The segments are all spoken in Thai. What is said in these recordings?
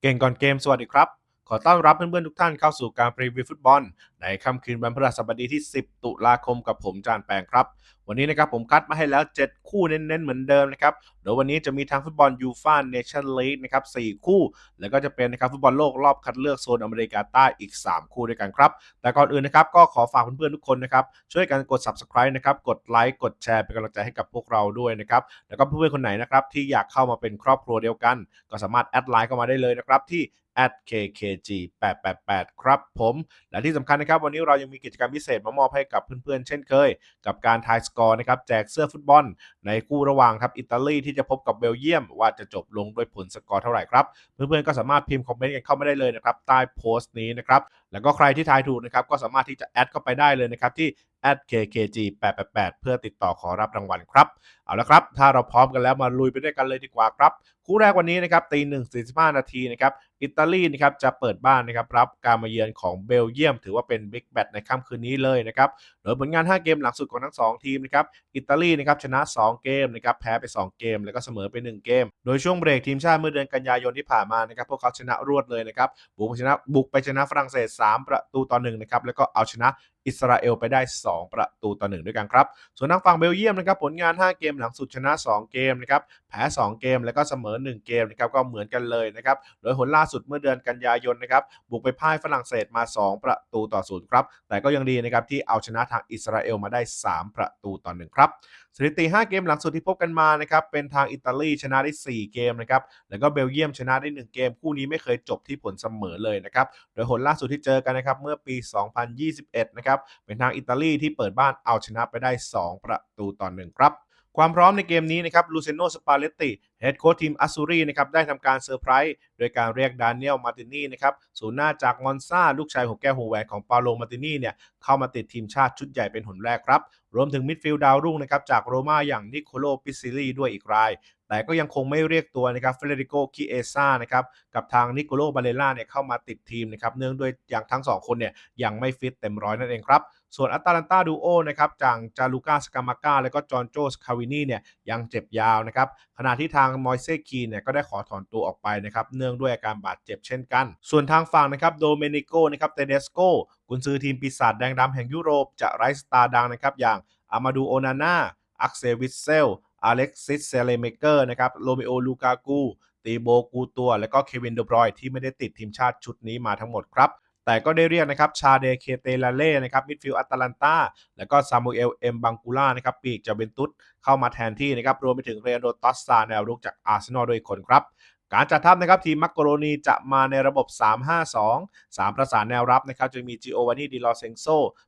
เก่งก่อนเกมสวัสดีครับ ขอต้อนรับเพื่อนๆทุกท่านเข้าสู่การพรีวิวฟุตบอล ในค่ำคืนวันพฤหัสบดีที่ 10 ตุลาคมกับผมจานแปงครับ วันนี้นะครับผมคัดมาให้แล้ว 7 คู่เน้นๆ เหมือนเดิมนะครับโดยวันนี้จะมีทั้งฟุตบอลยูฟ่าเนชั่นลีกนะครับ4คู่ แล้วก็จะเป็นนะครับฟุตบอลโลกรอบคัดเลือกโซนอเมริกาใต้อีก 3 คู่ด้วยกันครับ แต่ก่อนอื่นนะครับก็ขอฝากเพื่อนๆทุกคนนะครับช่วยกันกด subscribe นะครับกดไลค์กดแชร์เป็นกำลังใจให้กับพวกเราด้วยนะครับแล้วก็เพื่อนๆคนไหนนะครับที่อยากเข้ามาเป็นครอบครัวเดียวกัน ก็สามารถแอดไลน์เข้ามาได้เลยนะครับที่ @kkg888 ครับผม และที่สำคัญนะครับ วันนี้เรายังมีกิจกรรมพิเศษมามอบให้กับเพื่อนๆ เช่นเคย กับการทายสกอร์นะครับแจกเสื้อฟุตบอล ในคู่ระหว่างครับอิตาลีที่จะพบกับเบลเยียม ว่าจะจบลงด้วยผลสกอร์เท่าไหร่ครับ เพื่อนๆก็สามารถพิมพ์คอมเมนต์กันเข้ามาได้เลยนะครับใต้โพสต์นี้นะครับแล้วก็ใครที่ทายถูกนะครับก็สามารถที่จะแอดเข้าไปได้เลยนะครับที่ @kkg888 เพื่อติดต่อขอรับรางวัลครับ เอาละครับ ถ้าเราพร้อมกันแล้วมาลุยไปด้วยกันเลยดีกว่าครับ คู่แรกวันนี้นะครับตีหนึ่งสี่สิบห้านาทีนะครับอิตาลีนะครับจะเปิดบ้านนะครับรับการมาเยือนของเบลเยียม ถือว่าเป็นบิ๊กแบตในค่ำคืนนี้เลยนะครับโดยผลงาน 5 เกมหลังสุดของทั้ง 2 ทีมนะครับอิตาลีนะครับชนะ 2 เกมนะครับแพ้ไป 2 เกม แล้วก็เสมอไป 1 เกม โดยช่วงเบรกทีมชาติเมื่อเดือนกันยายนที่ผ่านมานะครับพวกเขาชนะรวดเลยนะครับบุกไปชนะบุกไปชนะฝรั่งเศส 3 ประตูต่อ1นะครับแล้วก็เอาชนะ อิสราเอลไปได้ 2 ประตูต่อ 1 ด้วยกันครับ ส่วนทางฝั่งเบลเยียมนะครับผลงาน 5 เกมหลังสุดชนะ 2 เกมนะครับแพ้ 2 เกมแล้วก็เสมอ 1 เกมนะครับก็เหมือนกันเลยนะครับโดยผลล่าสุดเมื่อเดือนกันยายนนะครับบุกไปพ่ายฝรั่งเศสมา 2 ประตูต่อศูนย์ครับแต่ก็ยังดีนะครับที่เอาชนะทางอิสราเอลมาได้ 3 ประตูต่อ 1 ครับสถิติ 5 เกมหลังสุดที่พบกันมานะครับเป็นทางอิตาลีชนะได้ 4 เกมนะครับแล้วก็เบลเยียมชนะได้ 1 เกม คู่นี้ไม่เคยจบที่ผลเสมอเลยนะครับโดยผลล่าสุดที่เจอกันนะครับเมื่อปี 2021 นะครับเป็นทางอิตาลีที่เปิดบ้านเอาชนะไปได้ 2 ประตูต่อ1ครับความพร้อมในเกมนี้นะครับลูเซโนสปาเลตติเฮดโค้ชทีมอัสซูรีนะครับได้ทำการเซอร์ไพรส์โดยการเรียกดานิเอลมาตินีนะครับศูนย์หน้าจากมอนซาลูกชายหัวแก้วหัวแหวนของปาโลมาตินีเนี่ยเข้ามาติดทีมชาติชุดใหญ่เป็นหนแรกครับ รวมถึงมิดฟิลด์ดาวรุ่งนะครับจากโรม่าอย่างนิโคโลปิซิลีด้วยอีกราย แต่ก็ยังคงไม่เรียกตัวนะครับเฟเดริโกคิเอซ่านะครับกับทางนิโคโลบาเลล่าเนี่ยเข้ามาติดทีมนะครับเนื่องด้วยอย่างทั้งสองคนเนี่ยยังไม่ฟิตเต็มร้อยนั่นเองครับส่วนอัตแลนตาดูโอนะครับจากจาลูกาสกามาก้าและก็จอห์นโจสคาวินีเนี่ยยังเจ็บยาวนะครับขณะที่ทางมอยเซคีเนี่ยก็ได้ขอถอนตัวออกไปนะครับเนื่องด้วยอาการบาดเจ็บเช่นกัน ส่วนทางฝั่งนะครับโดเมนิโกนะครับเตเดสโกกุนซือทีมปีศาจแดงดำแห่งยุโรปจะไร้สตาร์ดังนะครับอย่างอามาดูโอนาน่าอักเซวิสเซล อเล็กซิสเซเลเมเกอร์นะครับโรมิโอลูกากูตีโบกูตัว และก็เควินเดบรอยที่ไม่ได้ติดทีมชาติชุดนี้มาทั้งหมดครับแต่ก็ได้เรียกนะครับชาเดเคเตลาเล่นะครับมิดฟิลด์อัตแลนตาแล้วก็ซามูเอลเอ็มบังกูล่านะครับปีกจากเบนตุสเข้ามาแทนที่นะครับรวมไปถึงเรโดตอสซาแนวรุกจากอาร์เซนอลด้วยคนครับ การจัดทัพนะครับทีมมักโกโรนีจะมาในระบบ 3-5-2 3 ประสานแนวรับนะครับจะมีจิโอวานีดิลอเซงโซ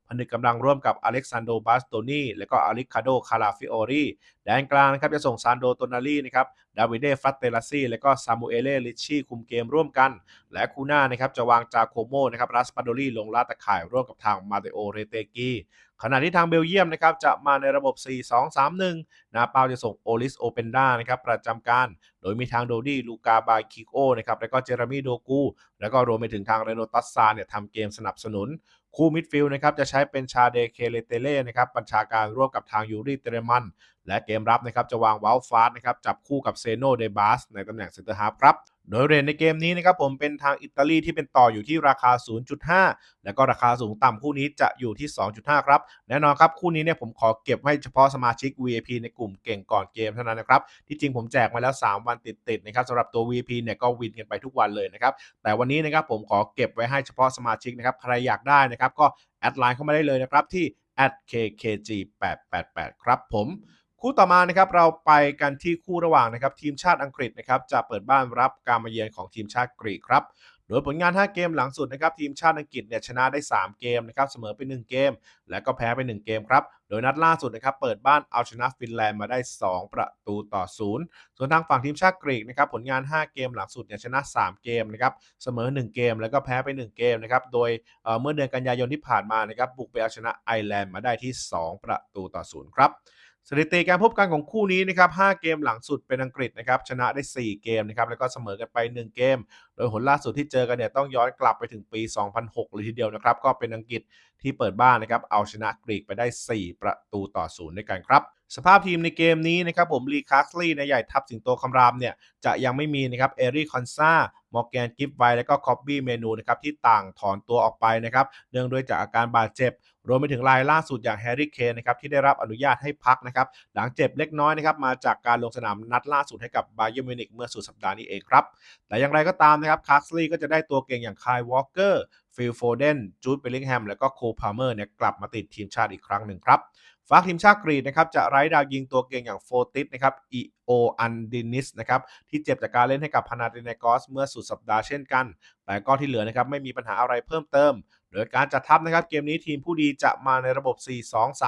ผนึกกำลังร่วมกับอเล็กซานโดบาสโตนีและก็อลิคาโดคาราฟิโอรีแดนกลางนะครับจะส่งซานโดโตนาลีนะครับดาวิเดฟัตเตลาซีและก็ซามูเอเลลิชี่คุมเกมร่วมกัน และคูน่านะครับจะวางจาโคโมนะครับรัสปาโดลีลงลาตะข่ายร่วมกับทางมาเตโอเรเตกีขณะที่ทางเบลเยียมนะครับจะมาในระบบ 4-2-3-1 นาเปาจะส่งโอลิสโอเปนด้านะครับประจำการ โดยมีทางโดดี้ลูกาบาคิโอนะครับแล้วก็เจอร์มีโดกู แล้วก็รวมไปถึงทางเรโนตัสซาเนี่ยทำเกมสนับสนุน คู่มิดฟิลด์นะครับจะใช้เป็นชาเดเคเลเตเล่นะครับบัญชาการร่วมกับทางยูริเตเรมัน และเกมรับนะครับจะวางวาลฟาสนะครับจับคู่กับเซโนเดบาสในตำแหน่งเซนเตอร์ฮาร์ฟครับ โดยเรนในเกมนี้นะครับผมเป็นทางอิตาลีที่เป็นต่ออยู่ที่ราคา 0.5 แล้วก็ราคาสูงต่ำคู่นี้จะอยู่ที่ 2.5 ครับ แน่นอนครับ คู่นี้เนี่ยผมขอเก็บไว้เฉพาะสมาชิก VIP ในกลุ่มเก่งก่อนเกมเท่านั้นนะครับ ที่จริงผมแจกมาแล้ว 3 วันติดๆนะครับสำหรับตัว VIP เนี่ยก็วินกันไปทุกวันเลยนะครับ แต่วันนี้นะครับผมขอเก็บไว้ให้เฉพาะสมาชิกนะครับ ใครอยากได้นะครับก็แอดไลน์เข้ามาได้เลยนะครับที่ @kkg888 ครับผม คู่ต่อมานะครับเราไปกันที่คู่ระหว่างนะครับทีมชาติอังกฤษนะครับจะเปิดบ้านรับการมาเยือนของทีมชาติกรีกครับโดยผลงาน 5 เกมหลังสุดนะครับทีมชาติอังกฤษเนี่ยชนะได้ 3 เกมนะครับเสมอไป 1 เกม และก็แพ้ไป 1 เกมครับโดยนัดล่าสุดนะครับเปิดบ้านเอาชนะฟินแลนด์มาได้ 2 ประตูต่อ 0 ส่วนทางฝั่งทีมชาติกรีกนะครับผลงาน 5 เกมหลังสุดเนี่ยชนะ 3 เกมนะครับเสมอ 1 เกม แล้วก็แพ้ไป 1 เกมนะครับโดยเเมื่อเดือนกันยายนที่ผ่านมานะครับบุกไปเอาชนะไอร์แลนด์มาได้ที่ 2 ประตูต่อ 0 ครับ สถิติการพบกันของคู่นี้นะครับ5เกมหลังสุดเป็นอังกฤษนะครับชนะได้ 4 เกมนะครับแล้วก็เสมอกันไป 1 เกม โดยผลล่าสุดที่เจอกันเนี่ยต้องย้อนกลับไปถึงปี 2006 เลยทีเดียวนะครับก็เป็นอังกฤษที่เปิดบ้านนะครับเอาชนะกรีกไปได้ 4 ประตูต่อ0ด้วยกันครับ สภาพทีมในเกมนี้นะครับผมลีคัสลีย์ในใหญ่ทัพสิงโตคำรามเนี่ยจะยังไม่มีนะครับเอริคอนซามอร์แกนกิฟไวและก็คอบบี้เมนูนะครับที่ต่างถอนตัวออกไปนะครับเนื่องด้วยจากอาการบาดเจ็บ รวมไปถึงรายล่าสุดอย่างแฮร์รี่เคนนะครับที่ได้รับอนุญาตให้พักนะครับหลังเจ็บเล็กน้อยนะครับมาจากการลงสนามนัดล่าสุดให้กับบาเยอร์มิวนิกเมื่อสุดสัปดาห์นี้เองครับแต่อย่างไรก็ตามนะครับคัสลีย์ก็จะได้ตัวเก่งอย่างคายวอลเกอร์ฟิลโฟเดนจูดเบลลิงแฮมและก็โคพาเมอร์เนี่ยกลับมาติดทีมชาติอีกครั้งหนึ่งครับ ฝากทีมชาติกรีกนะครับจะไร้ดาวยิงตัวเก่งอย่างโฟติสนะครับอีโออันดินิสนะครับที่เจ็บจากการเล่นให้กับพานาตินกอสเมื่อสุดสัปดาห์เช่นกัน แต่ก็ที่เหลือนะครับไม่มีปัญหาอะไรเพิ่มเติมโดยการจัดทัพนะครับเกมนี้ทีมผู้ดีจะมาในระบบ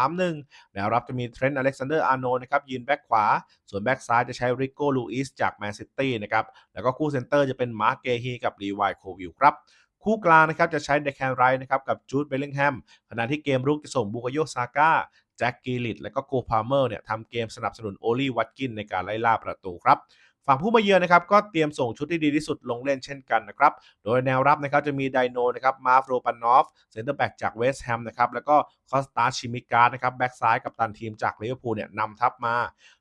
4-2-3-1 แนวรับจะมีเทรนต์อเล็กซานเดอร์อาร์โนนะครับยืนแบ็กขวา ส่วนแบ็กซ้ายจะใช้ริโก้ลูอิสจากแมนซิตี้นะครับแล้วก็คู่เซนเตอร์จะเป็นมาร์เกฮีกับรีไวโควิลครับคู่กลางนะครับจะใช้เดคแคนไรนะครับกับจูดเบลลิงแฮมขณะที่เกมรุกจะส่งบูกโยซาก้า แจ็คกีลิตและก็โกพาเมอร์เนี่ยทำเกมสนับสนุนโอลีวัตกินในการไล่ล่าประตูครับ ฝั่งผู้มาเยือนนะครับก็เตรียมส่งชุดที่ดีที่สุดลงเล่นเช่นกันนะครับโดยแนวรับนะครับจะมีไดโนนะครับมาฟโรปานนอฟเซนเตอร์แบ็กจากเวสต์แฮมนะครับแล้วก็คอสตาชิมิการนะครับแบ็กซ้ายกับตันทีมจากลิเวอร์พูลเนี่ยนำทัพมา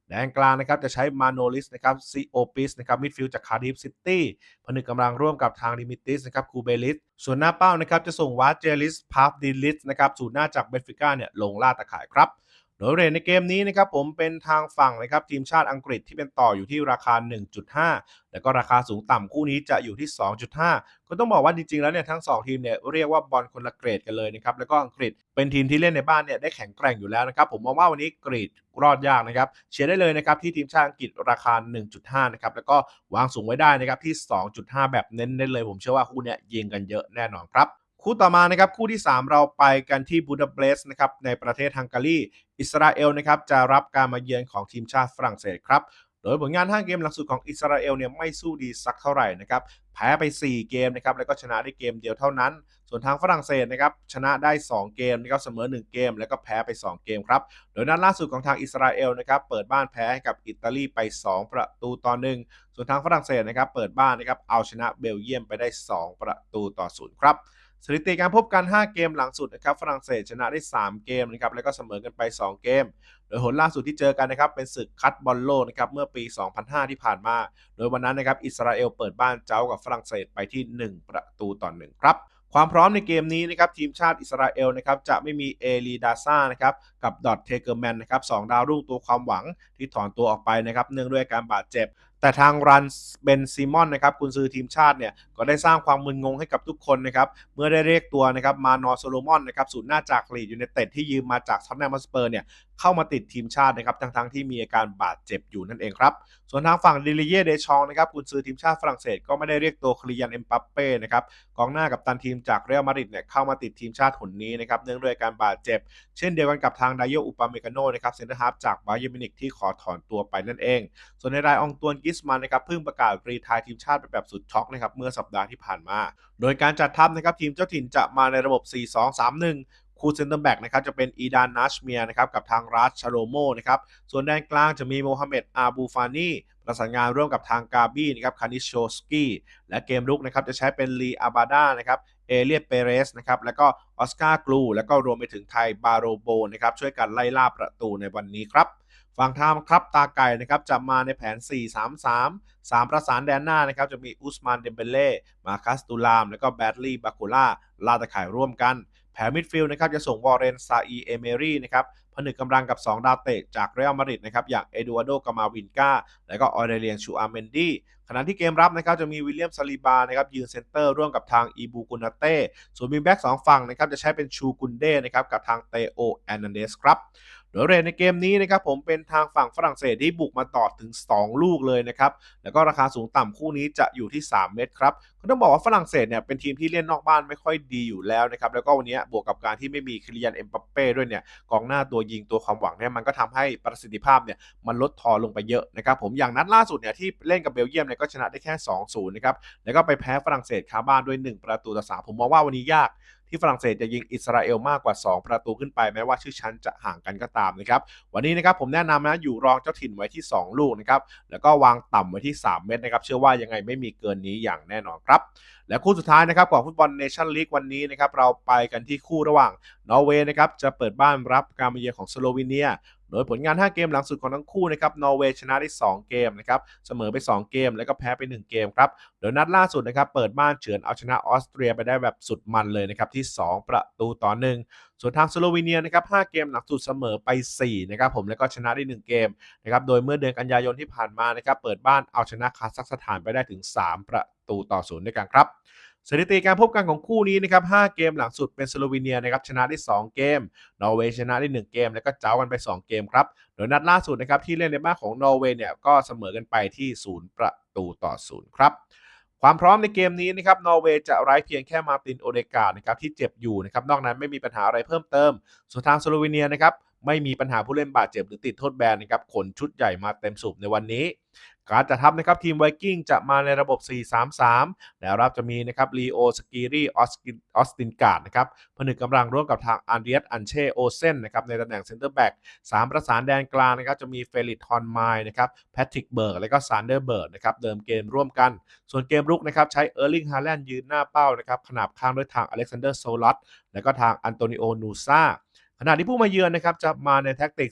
แดนกลางนะครับจะใช้มาโนลิสนะครับซีโอปิสนะครับมิดฟิลด์จากคาร์ดิฟซิตี้ผนึกกำลังร่วมกับทางดิมิติสนะครับคูเบลิสส่วนหน้าเป้านะครับจะส่งวาเจลิสพาฟดิลิสนะครับสู่หน้าจากเบฟิก้าเนี่ยลงล่าตะข่ายครับ โดยเรทในเกมนี้นะครับผมเป็นทางฝั่งนะครับทีมชาติอังกฤษที่เป็นต่ออยู่ที่ราคา 1.5 แล้วก็ราคาสูงต่ำคู่นี้จะอยู่ที่ 2.5 ก็ต้องบอกว่าจริงๆแล้วเนี่ยทั้ง 2 ทีมเนี่ยเรียกว่าบอลคนละเกรดกันเลยนะครับแล้วก็อังกฤษเป็นทีมที่เล่นในบ้านเนี่ยได้แข็งแกร่งอยู่แล้วนะครับผมมองว่าวันนี้กรีดรอดยากนะครับเชียร์ได้เลยนะครับที่ทีมชาติอังกฤษราคา 1.5 นะครับแล้วก็วางสูงไว้ได้นะครับที่ 2.5 แบบเน้นๆเลย ผมเชื่อว่าคู่เนี้ยยิงกันเยอะแน่นอนครับ คู่ต่อมานะครับคู่ที่ 3 เราไปกันที่บูดาเปสต์นะครับในประเทศฮังการีอิสราเอลนะครับจะรับการมาเยือนของทีมชาติฝรั่งเศสครับโดยผลงาน 5 เกมหลังสุดของอิสราเอลเนี่ยไม่สู้ดีสักเท่าไหร่นะครับแพ้ไป 4 เกมนะครับแล้วก็ชนะได้เกมเดียวเท่านั้น ส่วนทางฝรั่งเศสนะครับชนะได้ 2 เกมนะครับเสมอ 1 เกม แล้วก็แพ้ไป 2 เกมครับโดยนัดล่าสุดของทางอิสราเอลนะครับเปิดบ้านแพ้ให้กับอิตาลีไป 2 ประตูต่อหนึ่งส่วนทางฝรั่งเศสนะครับเปิดบ้านนะครับเอาชนะเบลเยียมไปได้ 2 ประตูต่อศูนย์ครับ สถิติการพบกัน 5 เกมหลังสุดนะครับฝรั่งเศสชนะได้ 3 เกมนะครับแล้วก็เสมอกันไป 2 เกม โดยผลล่าสุดที่เจอกันนะครับเป็นศึกคัดบอลโลกนะครับเมื่อปี 2005 ที่ผ่านมา โดยวันนั้นนะครับอิสราเอลเปิดบ้านเจ้ากับฝรั่งเศสไปที่ 1 ประตูต่อ1ครับความพร้อมในเกมนี้นะครับทีมชาติอิสราเอลนะครับจะไม่มีเอลีดาซ่านะครับกับดอทเทเกอร์แมนนะครับสดาวรุ่งตัวความหวังที่ถอนตัวออกไปนะครับเนื่องด้วยการบาดเจ็บ แต่ทางรันเบนซิมอนนะครับกุนซือทีมชาติเนี่ยก็ได้สร้างความมึนงงให้กับทุกคนนะครับเมื่อได้เรียกตัวนะครับมานอโซโลมอนนะครับศูนย์หน้าจากลีดยูไนเต็ดที่ยืมมาจากซัมแนมสเปอร์เนี่ยเข้ามาติดทีมชาตินะครับทั้งๆที่มีอาการบาดเจ็บอยู่นั่นเองครับ ส่วนทางฝั่งดิลิเย่เดชองนะครับกุนซือทีมชาติฝรั่งเศสก็ไม่ได้เรียกตัวคลียันเอ็มปัปเป้นะครับกองหน้ากับตันทีมจากเรอัลมาดริดเนี่ยเข้ามาติดทีมชาติหนนี้นะครับเนื่องด้วยการบาดเจ็บ เช่นเดียวกันกับทางไดโยอุปาเมกาโนนะครับเซนเตอร์ฮาร์ฟจากบาเยอร์มินิกที่ขอถอนตัวไปนั่นเอง ส่วนในรายองตวนกิสมันนะครับเพิ่งประกาศรีทายทีมชาติไปแบบสุดช็อกนะครับเมื่อสัปดาห์ที่ผ่านมา โดยการจัดทัพนะครับทีมเจ้าถิ่นจะมาในระบบ 4-2-3-1 คู่เซนเตอร์แบ็กนะครับจะเป็นอีดานนัชเมียนะครับกับทางรัชชาโรโมนะครับส่วนแดนกลางจะมีโมฮัมเหม็ดอาบูฟานีประสานงานร่วมกับทางกาบี้นะครับคานิชโชสกี้และเกมรุกนะครับจะใช้เป็นลีอาบาดานะครับเอเลียเปเรสนะครับแล้วก็ออสการ์กลูแล้วก็รวมไปถึงไทยบาโรโบนะครับช่วยกันไล่ล่าประตูในวันนี้ครับฝั่งทางครับตาไก่นะครับจะมาในแผน 4-3-3 3 ประสานแดนหน้านะครับจะมีอุสมานเดมเบเล่ มาคัสตูลาม แล้วก็แบดลีบาคูล่าลาตะข่ายร่วมกัน แผนมิดฟิลด์นะครับจะส่งวอร์เรนซาอีเอเมรี่นะครับผนึกกำลังกับ 2 ดาวเตะจากเรอัลมาดริดนะครับอย่างเอดูอาโดกามาวินกาและก็ออเดเลียนชูอาเมนดีขณะที่เกมรับนะครับจะมีวิลเลียมซาลิบานะครับยืนเซนเตอร์ร่วมกับทางอีบูกุนาเต้ส่วนมีแบ็กสองฝั่งนะครับจะใช้เป็นชูกุนเด้นะครับกับทางเตโอแอนนันเดสครับ โดยเรทในเกมนี้นะครับผมเป็นทางฝั่งฝรั่งเศสที่บุกมาต่อถึง 2 ลูกเลยนะครับแล้วก็ราคาสูงต่ำคู่นี้จะอยู่ที่ 3 เม็ดครับก็ต้องบอกว่าฝรั่งเศสเนี่ยเป็นทีมที่เล่นนอกบ้านไม่ค่อยดีอยู่แล้วนะครับแล้วก็วันนี้บวกกับการที่ไม่มีคริยันเอ็มบัปเป้ด้วยเนี่ยกองหน้าตัวยิงตัวความหวังเนี่ยมันก็ทำให้ประสิทธิภาพเนี่ยมันลดทอนลงไปเยอะนะครับผมอย่างนัดล่าสุดเนี่ยที่เล่นกับเบลเยียมเนี่ยก็ชนะได้แค่ 2-0นะครับแล้วก็ไปแพ้ฝรั่งเศสคาบ้านด้วย 1 ประตูต่อ3ผมมองว่าวันนี้ยาก ที่ฝรั่งเศสจะยิงอิสราเอลมากกว่า 2 ประตูขึ้นไปแม้ว่าชื่อชั้นจะห่างกันก็ตามนะครับวันนี้นะครับผมแนะนำนะอยู่รองเจ้าถิ่นไว้ที่ 2 ลูกนะครับแล้วก็วางต่ำไว้ที่ 3 เม็ดนะครับเชื่อว่ายังไงไม่มีเกินนี้อย่างแน่นอนครับและคู่สุดท้ายนะครับของฟุตบอลเนชั่นลีกวันนี้นะครับเราไปกันที่คู่ระหว่างนอร์เวย์นะครับจะเปิดบ้านรับการมาเยือนของสโลวีเนีย โดยผลงาน 5 เกมหลังสุดของทั้งคู่นะครับ นอร์เวย์ชนะได้ 2 เกมนะครับ เสมอไป 2 เกม แล้วก็แพ้ไป 1 เกมครับ โดยนัดล่าสุดนะครับ เปิดบ้านเฉือนเอาชนะออสเตรียไปได้แบบสุดมันเลยนะครับ ที่ 2 ประตูต่อ 1 ส่วนทางสโลวีเนียนะครับ 5 เกมหลังสุดเสมอไป 4 นะครับผม แล้วก็ชนะได้ 1 เกมนะครับ โดยเมื่อเดือนกันยายนที่ผ่านมานะครับ เปิดบ้านเอาชนะคาซัคสถานไปได้ถึง 3 ประตูต่อศูนย์ด้วยกันครับ สถิติการพบกันของคู่นี้นะครับ5เกมหลังสุดเป็นสโลวีเนียนะครับชนะได้ 2 เกม นอร์เวย์ชนะได้ 1 เกม แล้วก็เจ้ากันไป 2 เกมครับ โดยนัดล่าสุดนะครับที่เล่นในบ้านของนอร์เวย์เนี่ยก็เสมอกันไปที่ 0 ประตูต่อ 0 ครับความพร้อมในเกมนี้นะครับ นอร์เวย์จะไร้เพียงแค่มาร์ตินโอเดกานะครับที่เจ็บอยู่นะครับ นอกนั้นไม่มีปัญหาอะไรเพิ่มเติม ส่วนทางสโลวีเนียนะครับไม่มีปัญหาผู้เล่นบาดเจ็บหรือติดโทษแบนนะครับ ขนชุดใหญ่มาเต็มสูบในวันนี้ การจัดทัพนะครับทีมไวกิ้งจะมาในระบบ 4-3-3 แล้วรับจะมีนะครับลีโอสกีรีออสตินการ์ดนะครับผนึกกำลังร่วมกับทางอันเดียสอันเชโอเซนนะครับในตำแหน่งเซนเตอร์แบ็กสามประสานแดนกลางนะครับจะมีเฟลิตฮอนไมล์นะครับแพทริกเบิร์กและก็ซานเดอร์เบิร์กนะครับเดิมเกมร่วมกัน ส่วนเกมรุกนะครับใช้เออร์ลิงฮาแลนด์ยืนหน้าเป้านะครับขนาบข้างด้วยทางอเล็กซานเดอร์โซลัสและก็ทางอันโตนิโอนูซา ขณะที่ผู้มาเยือนนะครับจะมาในแท็กติก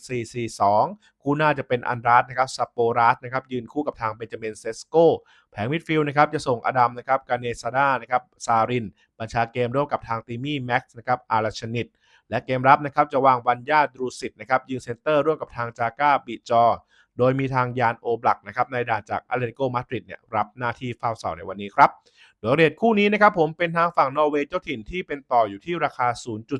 4-4-2 คู่หน้าจะเป็นอันดรัสนะครับซัปโปรัสนะครับยืนคู่กับทางเบนจามินเซสโกแผงมิดฟิลด์นะครับจะส่งอดัมนะครับกาเนซาดานะครับซารินบัญชาเกมร่วมกับทางติมี่แม็กซ์นะครับอาราชนิตและเกมรับนะครับจะวางบัญญาดรูสิตนะครับยืนเซนเตอร์ร่วมกับทางจาก้าบิจอ โดยมีทางยานโอบลักนะครับในด่านจากอาเลติโกมาดริดเนี่ยรับหน้าที่เฝ้าเสาในวันนี้ครับ โดยเรทคู่นี้นะครับผมเป็นทางฝั่งนอร์เวย์เจ้าถิ่นที่เป็นต่ออยู่ที่ราคา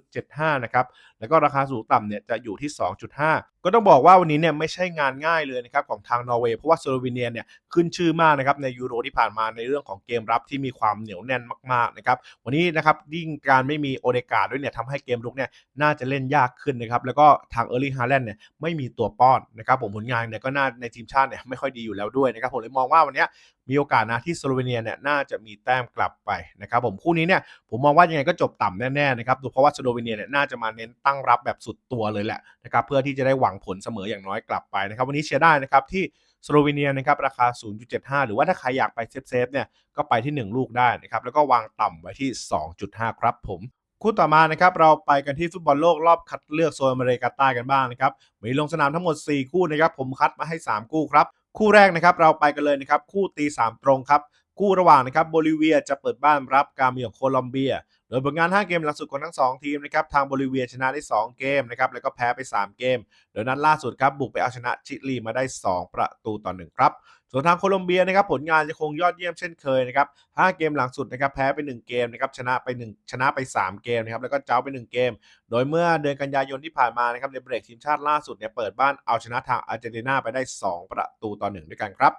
0.75 นะครับ แล้วก็ราคาสูงต่ำเนี่ยจะอยู่ที่ 2.5ก็ต้องบอกว่าวันนี้เนี่ยไม่ใช่งานง่ายเลยนะครับของทางนอร์เวย์เพราะว่าสโลวีเนียเนี่ยขึ้นชื่อมากนะครับในยูโรที่ผ่านมาในเรื่องของเกมรับที่มีความเหนียวแน่นมากๆนะครับวันนี้นะครับยิ่งการไม่มีโอเดกาด้วยเนี่ยทำให้เกมรุกเนี่ยน่าจะเล่นยากขึ้นนะครับแล้วก็ทางเออร์ลิงฮาแลนด์เนี่ยไม่มีตัวป้อนนะครับผมผลงานเนี่ยก็น่าในทีมชาติเนี่ยไม่ค่อยดีอยู่แล้วด้วยนะครับผมเลยมองว่าวันนี้มีโอกาสนะที่สโลวีเนียเนี่ยน่าจะมีแต้มกลับไปนะครับผมคู่นี้เนี่ยผมมองว่ายังไงก็จบต่ำแน่ๆนะครับเพราะว่าสโลวีเนียเนี่ยน่าจะมาเน้นตั้งรับแบบสุดตัวเลยแหละนะครับเพื่อที่จะได้หวังผลเสมออย่างน้อยกลับไปนะครับ วันนี้เชียร์ได้นะครับที่สโลวีเนียนะครับราคา 0.75 หรือว่าถ้าใครอยากไปเซฟๆเนี่ยก็ไปที่ 1 ลูกได้นะครับแล้วก็วางต่ำไว้ที่ 2.5 ครับผมคู่ต่อมานะครับเราไปกันที่ฟุตบอลโลกรอบคัดเลือกโซนอเมริกาใต้กันบ้างนะครับมีลงสนามทั้งหมด 4 คู่นะครับผมคัดมาให้ 3 คู่ครับ คู่แรกนะครับเราไปกันเลยนะครับคู่ตี 3 ตรงครับ คู่ระหว่างนะครับโบลิเวียจะเปิดบ้านรับการมีของโคลอมเบีย โดยผลงาน 5 เกมหลังสุดของทั้ง 2 ทีมนะครับทางโบลิเวียชนะได้ 2 เกมนะครับแล้วก็แพ้ไป 3 เกม โดยนัดล่าสุดครับบุกไปเอาชนะชิลีมาได้ 2 ประตูต่อ1ครับ ส่วนทางโคลอมเบียนะครับผลงานยังคงยอดเยี่ยมเช่นเคยนะครับ5เกมหลังสุดนะครับแพ้ไป 1 เกมนะครับชนะไป 1 ชนะไป 3 เกมนะครับแล้วก็เจ้าไป 1 เกม โดยเมื่อเดือนกันยายนที่ผ่านมานะครับในเบรกทีมชาติล่าสุดเนี่ยเปิดบ้านเอาชนะทางอาร์เจนตินาไปได้ 2 ประตูต่อ 1 ด้วยกันครับ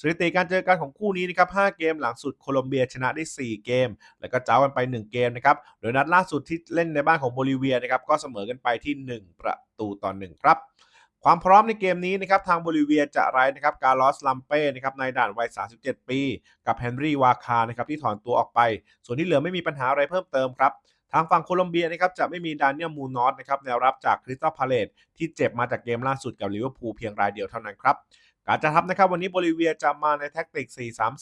สถิติการเจอกันของคู่นี้นะครับ5เกมหลังสุดโคลอมเบียชนะได้ 4 เกม แล้วก็เจ้ากันไป 1 เกมนะครับโดยนัดล่าสุดที่เล่นในบ้านของโบลิเวียนะครับก็เสมอกันไปที่ 1 ประตูต่อ 1 ครับ ความพร้อมในเกมนี้นะครับทางโบลิเวียจะไร้นะครับการลอสลัมเป้นะครับในด่านวัย 37 ปี กับเฮนรี่วาคานะครับที่ถอนตัวออกไป ส่วนที่เหลือไม่มีปัญหาอะไรเพิ่มเติมครับทางฝั่งโคลอมเบียนะครับจะไม่มีดานเนียลมูนอสนะครับแนวรับจากคริสตัลพาเลตที่เจ็บมาจากเกมล่าสุดกับลิเวอร์พูลเพียงรายเดียวเท่านั้นครับการจะทับนะครับวันนี้โบลิเวียจะมาในแท็กติก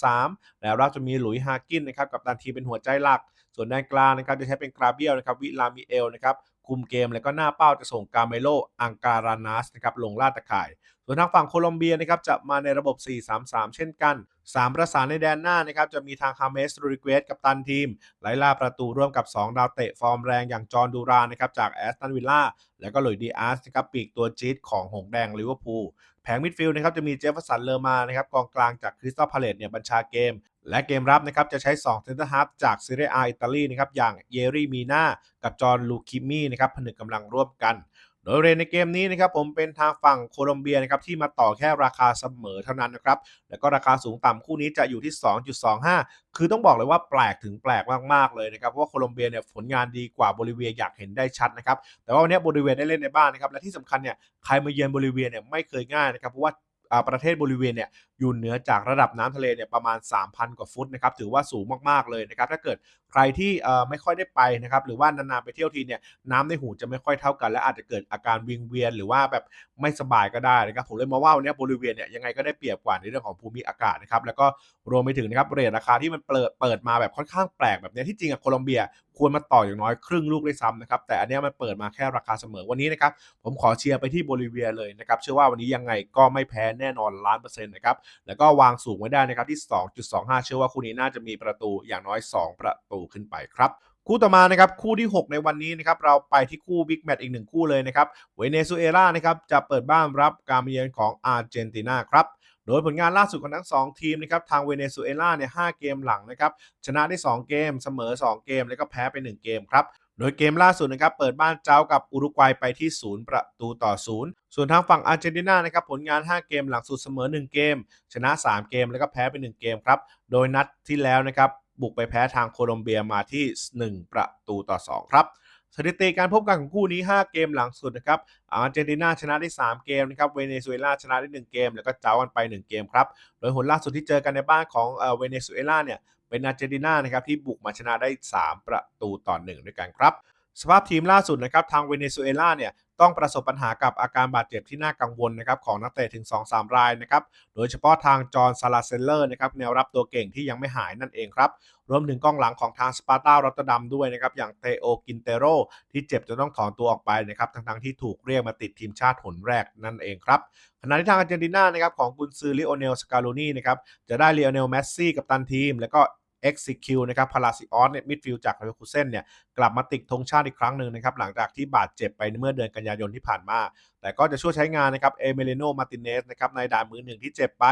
4-3-3 แล้วเราจะมีหลุยส์ฮากินนะครับกับตันทีเป็นหัวใจหลัก ส่วนแดนกลางนะครับจะใช้เป็นกราเบียลนะครับวิลามิเอลนะครับ คุมเกม แล้วก็หน้าเป้าจะส่งกาเมโลอังการานัสนะครับลงล่าตะข่าย ส่วนทางฝั่งโคลอมเบียนะครับจะมาในระบบ 4-3-3 เช่นกัน 3 ประสานในแดนหน้านะครับจะมีทางคาเมสโรดิเกสกับตันทีม ไล่ล่าประตูร่วมกับ 2 ดาวเตะฟอร์มแรงอย่างจอร์ดูรานนะครับจากแอสตันวิลล่าแล้วก็หลุยดีอาร์สนะครับปีกตัวจี๊ดของหงแดงลิเวอร์พูลแผงมิดฟิลด์นะครับจะมีเจฟเฟอร์สันเลอร์มานะครับกองกลางจากคริสตัลพาเลตเนี่ยบัญชาเกม และเกมรับนะครับจะใช้2เซนเตอร์ฮาฟจากซีเรียอาอิตาลีนะครับอย่างเยรี่มีนากับจอร์นลูคิมี่นะครับผนึกกำลังร่วมกัน โดยเรนในเกมนี้นะครับผมเป็นทางฝั่งโคลอมเบียนะครับที่มาต่อแค่ราคาเสมอเท่านั้นนะครับแล้วก็ราคาสูงต่ำคู่นี้จะอยู่ที่ 2.25 คือต้องบอกเลยว่าแปลกถึงแปลกมากๆเลยนะครับเพราะว่าโคลอมเบียเนี่ยผลงานดีกว่าโบลิเวียอยากเห็นได้ชัดนะครับแต่ว่าวันนี้โบลิเวียได้เล่นในบ้านนะครับและที่สำคัญเนี่ยใครมาเยือนโบลิเวียเนี่ยไม่เคยง่ายนะครับเพราะว่าประเทศโบลิเวียเนี่ยอยู่เหนือจากระดับน้ำทะเลเนี่ยประมาณ 3,000 กว่าฟุตนะครับถือว่าสูงมากๆเลยนะครับถ้าเกิดใครที่ไม่ค่อยได้ไปนะครับหรือว่านานๆไปเที่ยวทีเนี่ยน้ำในหูจะไม่ค่อยเท่ากัน และอาจจะเกิดอาการวิงเวียนหรือว่าแบบไม่สบายก็ได้นะครับผมเลยมองว่าวันนี้บริเวณเนี่ยยังไงก็ได้เปรียบกว่าในเรื่องของภูมิอากาศนะครับแล้วก็รวมไปถึงนะครับเรทราคาที่มันเปิดเปิดมาแบบค่อนข้างแปลกแบบนี้ที่จริงอะโคลอมเบียควรมาต่ออย่างน้อยครึ่งลูกได้ซ้ำนะครับแต่อันนี้มันเปิดมาแค่ราคาเสมอวันนี้นะครับผมขอเชียร์ไปที่โบลิเวียเลยนะครับเชื่อว่าวันนี้ยังไงก็ไม่แพ้แน่นอนล้านเปอร์เซ็นต์นะครับแล้วก็วางสูงไว้ได้นะครับที่ 2.25 เชื่อว่าคู่นี้น่าจะมีประตูอย่างน้อย 2 ประตูขึ้นไปครับคู่ต่อมานะครับคู่ที่ 6 ในวันนี้นะครับเราไปที่คู่บิ๊กแมตช์อีกหนึ่งคู่เลยนะครับเวเนซุเอลานะครับจะเปิดบ้านรับการมาเยือนของอาร์เจนตินาครับโดยผลงานล่าสุดของทั้ง 2 ทีมนะครับทางเวเนซุเอลาเนี่ย5เกมหลังนะครับชนะได้ 2 เกม เสมอ 2 เกม แล้วก็แพ้ไป 1 เกมครับ โดยเกมล่าสุดนะครับเปิดบ้านเจ้ากับอุรุกวัยไปที่ 0 ประตูต่อ 0 ส่วนทางฝั่งอาร์เจนตินานะครับผลงาน 5 เกมหลังสุดเสมอ 1 เกม ชนะ 3 เกมแล้วก็แพ้ไป 1 เกมครับ โดยนัดที่แล้วนะครับบุกไปแพ้ทางโคลอมเบียมาที่ 1 ประตูต่อ 2 ครับสถิติการพบกันของคู่นี้ 5 เกมหลังสุดนะครับ อาร์เจนตินาชนะได้ 3 เกมนะครับ เวเนซุเอลาชนะได้ 1 เกม แล้วก็เจ้ากันไป 1 เกมครับ โดยผลล่าสุดที่เจอกันในบ้านของเอ่อเวเนซุเอลาเนี่ย เป็นอาร์เจนตินานะครับที่บุกมาชนะได้ 3 ประตูต่อ 1 ด้วยกันครับ สภาพทีมล่าสุดนะครับทางเวเนซุเอลาเนี่ยต้องประสบปัญหากับอาการบาดเจ็บที่น่ากังวลนะครับของนักเตะถึง 2-3 รายนะครับ โดยเฉพาะทางจอห์นซาลาเซลเลอร์นะครับแนวรับตัวเก่งที่ยังไม่หายนั่นเองครับ รวมถึงกองหลังของทางสปาร์ตารอตเตอร์ดัมด้วยนะครับ อย่างเตโอกินเตโรที่เจ็บจนต้องถอนตัวออกไปนะครับ ทั้งๆที่ถูกเรียกมาติดทีมชาติหนแรกนั่นเองครับขณะที่ทางอาร์เจนตินานะครับของกุนซือลิโอเนลสกาโลนีนะครับจะได้ลีโอเนลเมสซี่กับตันทีม แล้วก็ Execute นะครับพาราซิออสเนี่ยมิดฟิลด์จากเลเวอร์คูเซนเนี่ยกลับมาติดธงชาติอีกครั้งหนึ่งนะครับหลังจากที่บาดเจ็บไปเมื่อเดือนกันยายนที่ผ่านมา แต่ก็จะช่วยใช้งานนะครับเอเมเลโนมาติเนสนะครับในด่านมือหนึ่งที่เจ็บไป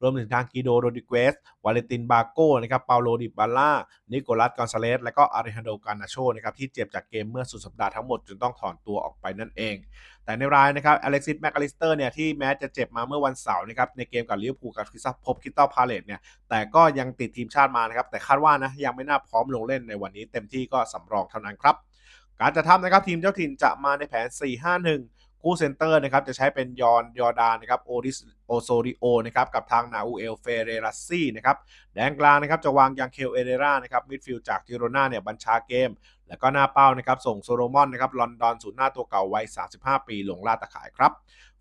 รวมถึงทางกีโดโรดิเกสวาเลตินบาโก้นะครับเปาโลดิบาล่านิโคลัสกอนซาเลสและก็อาริฮันโดกานาโชนะครับที่เจ็บจากเกมเมื่อสุดสัปดาห์ทั้งหมดจนต้องถอนตัวออกไปนั่นเอง แต่ในรายนะครับอเล็กซิสแมคอลิสเตอร์เนี่ยที่แม้จะเจ็บมาเมื่อวันเสาร์นะครับในเกมกับลิเวอร์พูลกับคริสตัพบคริสตัลพาเลตเนี่ยแต่ก็ยังติดทีมชาติมานะครับแต่คาดว่านะยังไม่น่าพร้อมลงเล่นในวันนี้เต็มที่ก็สำรองเท่านั้นครับการจะทำนะครับทีมเจ้าถิ่นจะมาในแผน 4-5-1 คู่เซนเตอร์นะครับจะใช้เป็นยอนยอดานนะครับโอริสโอโซริโอนะครับกับทางนาอูเอลเฟเรรัสซี่นะครับแดนกลางนะครับจะวางยังเคลเอเดรานะครับมิดฟิลด์จากจิโรนาเนี่ยบัญชาเกม แล้วก็หน้าเป้านะครับส่งโซโลมอนนะครับลอนดอนศูนย์หน้าตัวเก่าวัย 35 ปีลงล่าตะข่ายครับ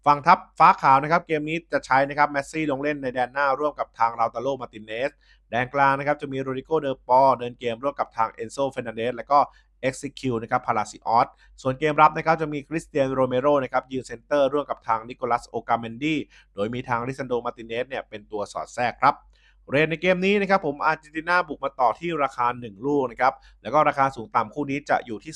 ฝั่งทัพฟ้าขาวนะครับเกมนี้จะใช้นะครับแมสซี่ลงเล่นในแดนหน้าร่วมกับทางลาตาโลมาตินเนสแดนกลางนะครับจะมีโรดิโกเดอปอเดินเกมร่วมกับทางเอนโซเฟนันเดสและก็ Execute นะครับพาราซิออสส่วนเกมรับนะครับจะมีคริสเตียนโรเมโรนะครับยืนเซนเตอร์ร่วมกับทางนิโคลัสโอกาเมนดีโดยมีทางริซันโดมาติเนสเนี่ยเป็นตัวสอดแทรกครับ เรนในเกมนี้นะครับผมอาร์เจนตินาบุกมาต่อที่ราคา 1 ลูกนะครับแล้วก็ราคาสูงต่ำคู่นี้จะอยู่ที่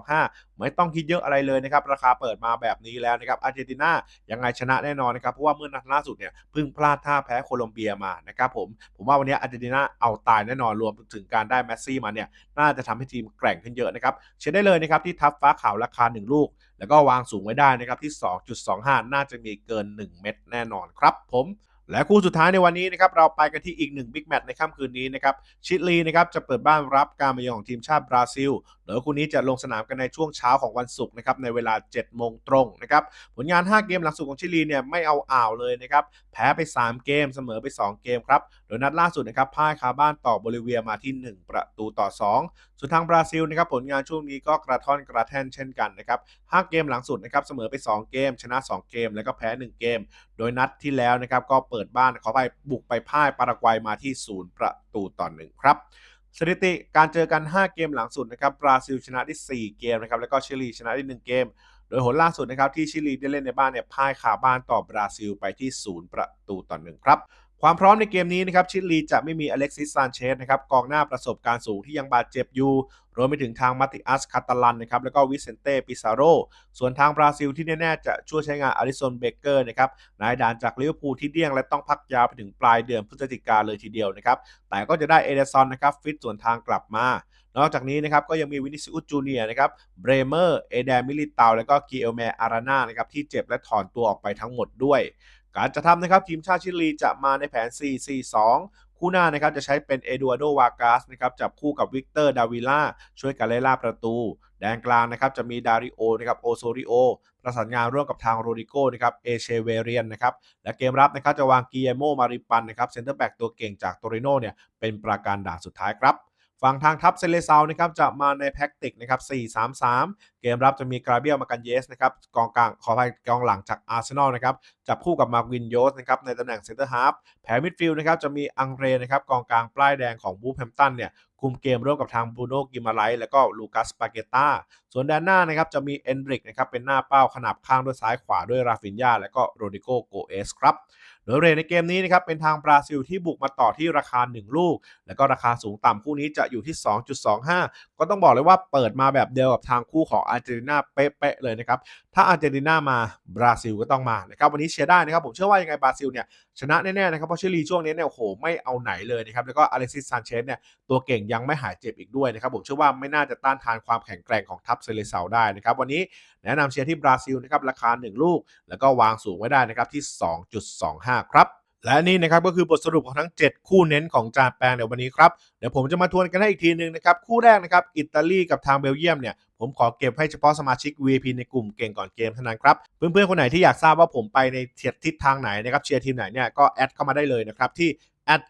2.25 ไม่ต้องคิดเยอะอะไรเลยนะครับราคาเปิดมาแบบนี้แล้วนะครับอาร์เจนตินายังไงชนะแน่นอนนะครับเพราะว่าเมื่อนัดล่าสุดเนี่ยเพิ่งพลาดท่าแพ้โคลอมเบียมานะครับผมผมว่าวันนี้อาร์เจนตินาเอาตายแน่นอนรวมถึงการได้แมสซี่มาเนี่ยน่าจะทำให้ทีมแกร่งขึ้นเยอะนะครับเช็คได้เลยนะครับที่ทับฟ้าขาวราคา 1 ลูก แล้วก็วางสูงไว้ได้นะครับที่ 2.25 น่าจะมีเกิน 1 เม็ดแน่นอนครับผม และคู่สุดท้ายในวันนี้นะครับเราไปกันที่อีกหนึ่งบิ๊กแมตช์ในค่ำคืนนี้นะครับชิลีนะครับจะเปิดบ้านรับการมาเยือนของทีมชาติบราซิลโดยคู่นี้จะลงสนามกันในช่วงเช้าของวันศุกร์นะครับในเวลา 7 โมงตรงนะครับผลงาน 5 เกมหลังสุดของชิลีเนี่ยไม่เอาอ่าวเลยนะครับแพ้ไป 3 เกมเสมอไป 2 เกมครับโดยนัดล่าสุดนะครับพ่ายคาบ้านต่อโบลิเวียมาที่ 1 ประตูต่อ 2 ส่วนทางบราซิลนะครับผลงานช่วงนี้ก็กระท่อนกระแท่นเช่นกันนะครับ5เกมหลังสุดนะครับเสมอไป 2 เกม ชนะ 2 เกม แล้วก็แพ้ 1 เกม โดยนัดที่แล้วนะครับก็เปิดบ้านขอไปบุกไปพ่ายปารากวัยมาที่ 0 ประตูต่อ1ครับสถิติการเจอกัน 5 เกมหลังสุดนะครับบราซิลชนะได้4เกมนะครับแล้วก็ชิลีชนะได้1เกม โดยผลล่าสุดนะครับที่ชิลีได้เล่นในบ้านเนี่ยพ่ายขาบ้านต่อบราซิลไปที่ 0 ประตูต่อ1ครับ ความพร้อมในเกมนี้นะครับชิลีจะไม่มีอเล็กซิสซานเชสนะครับกองหน้าประสบการณ์สูงที่ยังบาดเจ็บอยู่รวมไปถึงทางมาติอัสคาตาลันนะครับแล้วก็วิเซนเต้ปิซาโรส่วนทางบราซิลที่แน่ ๆ จะช่วยใช้งานอาริสันเบเกอร์นะครับนายด่านจากลิเวอร์พูลที่เดี้ยงและต้องพักยาวไปถึงปลายเดือนพฤศจิกาเลยทีเดียวนะครับแต่ก็จะได้เอเดซอนนะครับฟิตส่วนทางกลับมานอกจากนี้นะครับก็ยังมีวินิซิอุสจูเนียนะครับเบรเมอร์เอเดมิลิตาและก็กิเอลแมอารานานะครับที่เจ็บและถอนตัวออกไปทั้งหมดด้วย การจะทำนะครับทีมชาติชิลีจะมาในแผน 4-4-2 คู่หน้านะครับจะใช้เป็นเอดูอาร์โดวากาสนะครับจับคู่กับวิกเตอร์ดาวิล่าช่วยกันไล่ล่าประตู แดนกลางนะครับจะมีดาริโอนะครับโอโซริโอประสานงานร่วมกับทางโรดิโกนะครับเอเชเวเรียนนะครับและเกมรับนะครับจะวางกีเอโมมาริปันนะครับเซนเตอร์แบ็กตัวเก่งจากโตริโนเนี่ยเป็นประการด่านสุดท้ายครับ ฝั่งทางทัพเซเลซาวนะครับจะมาในแพ็กติกนะครับ 4-3-3 เกมรับจะมีกราเบียลมากันเยสนะครับกองกลางขออภัยกองหลังจากอาร์เซนอลนะครับจับคู่กับมาร์วินโยสนะครับในตำแหน่งเซนเตอร์ฮาฟแผงมิดฟิลด์นะครับจะมีอังเรนะครับกองกลางปลายแดงของบูแฮมตันเนี่ย คุมเกมร่วมกับทางบูโน่กิมาไลท์แล้วก็ลูคัสปาเกต้าส่วนแดนหน้านะครับจะมีเอนดริกนะครับเป็นหน้าเป้าขนาบข้างด้วยซ้ายขวาด้วยราฟินยาและก็โรดิโกโกเอสครับโดยเรทในเกมนี้นะครับเป็นทางบราซิลที่บุกมาต่อที่ราคา 1 ลูก แล้วก็ราคาสูงต่ำคู่นี้จะอยู่ที่ 2.25 ก็ต้องบอกเลยว่าเปิดมาแบบเดียวกับทางคู่ของอาร์เจนตินาเป๊ะๆเลยนะครับถ้าอาร์เจนตินามาบราซิลก็ต้องมานะครับวันนี้เชียร์ได้นะครับผมเชื่อว่ายังไงบราซิลเนี่ยชนะแน่ๆนะครับเพราะเชลีช่วงนี้เนี่ยโอ้โหไม่เอาไหนเลยนะครับแล้วก็อเล็กซิสซานเชสเนี่ยตัวเก่งยังไม่หายเจ็บอีกด้วยนะครับผมเชื่อว่าไม่น่าจะต้านทานความแข็งแกร่งของทัพเซเลเซาได้นะครับวันนี้แนะนำเชียร์ที่บราซิลนะครับราคา 1 ลูก แล้วก็วางสูงไว้ได้นะครับที่ 2.25 ครับ และนี่นะครับก็คือบทสรุปของทั้ง 7 คู่เน้นของจาแปลงในวันนี้ครับเดี๋ยวผมจะมาทวนกันให้อีกทีนึงนะครับคู่แรกนะครับอิตาลีกับทางเบลเยียมเนี่ยผมขอเก็บให้เฉพาะสมาชิก VIP ในกลุ่มเก่งก่อนเกมเท่านั้นครับเพื่อนๆคนไหนที่อยากทราบว่าผมไปในเทิศทางไหนนะครับเชียร์ทีมไหนเนี่ยก็แอดเข้ามาได้เลยนะครับที่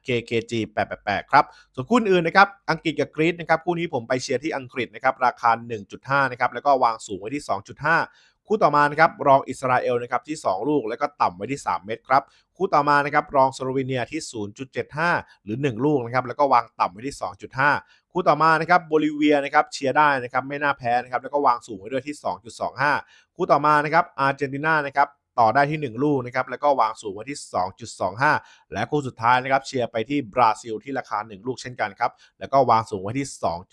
@kkg 888ครับ ส่วนคู่อื่นนะครับ อังกฤษกับกรีซนะครับ คู่นี้ผมไปเชียร์ที่อังกฤษนะครับ ราคา 1.5 นะครับ แล้วก็วางสูงไว้ที่ 2.5 คู่ต่อมานะครับรองอิสราเอลนะครับที่ 2 ลูกแล้วก็ต่ำไว้ที่ 3 เม็ดครับคู่ต่อมานะครับรองสโลวีเนียที่ 0.75 หรือ 1 ลูกนะครับแล้วก็วางต่ำไว้ที่ 2.5 คู่ต่อมานะครับโบลิเวียนะครับเชียร์ได้นะครับไม่น่าแพ้นะครับแล้วก็วางสูงไว้ด้วยที่ 2.25 คู่ต่อมานะครับอาร์เจนตินานะครับ ต่อได้ที่ 1 ลูกนะครับแล้วก็วางสูงไว้ที่ 2.25 และคู่สุดท้ายนะครับเชียร์ไปที่บราซิลที่ราคา 1 ลูกเช่นกันครับแล้วก็วางสูงไว้ที่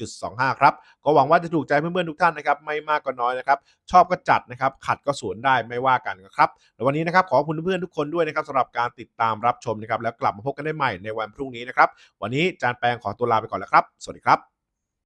2.25 ครับก็หวังว่าจะถูกใจเพื่อนๆทุกท่านนะครับไม่มากก็น้อยนะครับชอบก็จัดนะครับขัดก็สวนได้ไม่ว่ากันครับแล้ววันนี้นะครับขอบคุณเพื่อนๆทุกคนด้วยนะครับสำหรับการติดตามรับชมนะครับแล้วกลับมาพบกันได้ใหม่ในวันพรุ่งนี้นะครับวันนี้จานแปลงขอตัวลาไปก่อนแล้วครับ สวัสดีครับ